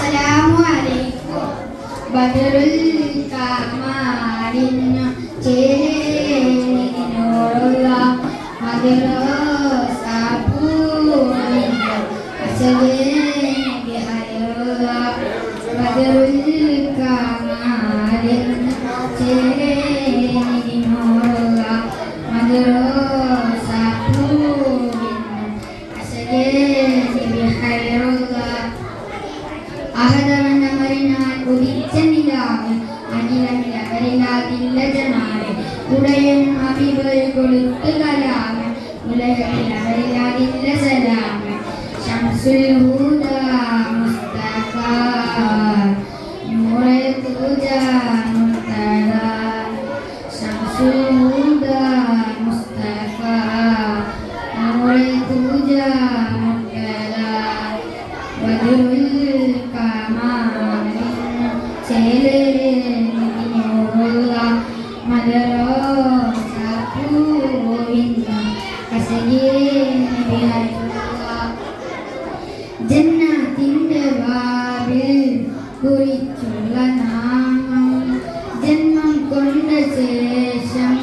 അസ്സലാമു അലൈക്കും ബദറുൽ കമാലിനു ചേരുള്ള മദ്രസ പൂവിന്റെ അസലേന്റെ ഹൈറുള്ള ബദറുൽ കമാലിനു ചേരുള്ള മദ്രസ പൂവിന്റെ അസലേന്റെ ഹൈറുള്ള അമറിനാൽ ഉദിച്ച നിലാവ് അനിലമിലവരില്ലാതില്ല ജനാല് ഉടയൻ അഭിവർ കൊളുത്ത് കലാമ് ഉലകളിൽ അവരില്ലാതില്ല സലാമ് ശംസുൽ ഹൂദ മുസ്തഫ. നൂറെ തൂജ മുർത്തദ ശംസുൽ ഹൂദ മുസ്തഫ. നൂറെ തൂജ മുർത്തദ ബദറുൽ ജന്നത്തിന്റെ വാതിൽ കുറിച്ചുള്ള നാമം ജന്മം കൊണ്ട ശേഷം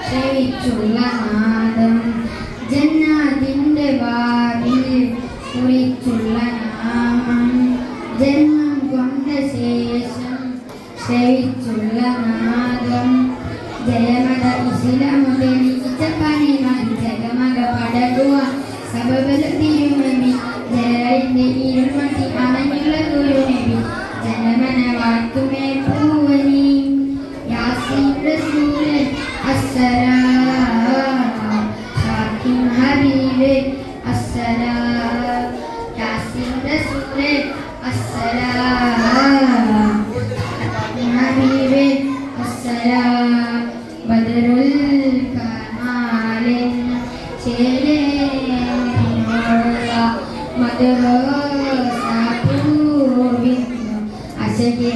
ക്ഷയിച്ചുള്ള നാദം ജന്നാതിന്റെ വാതിൽ കുറിച്ചുള്ള നാമം ജന്മം കൊണ്ട ശേഷം ക്ഷയിച്ചുള്ള നാദം. ജയമത ഇസ്ലാമുദനിച്ച ഇച്ചപ്പാനെ ജഗമക പടകുവ സബബല തിരുമതി ജലന്റെ ഇരുമതി അണഞ്ഞുള്ള ഗുരുനബി ജനമന വാക്കുമേ പൂവനി യാസീൻ റസൂൽ അസ്സലാം. ഷാക്കിൻ ഹബീബ് അസ്സലാം. യാസീൻ റസൂൽ അസ്സലാം. ചേലേനുള്ള മദ്രസ പൂവിന്നു അസകേ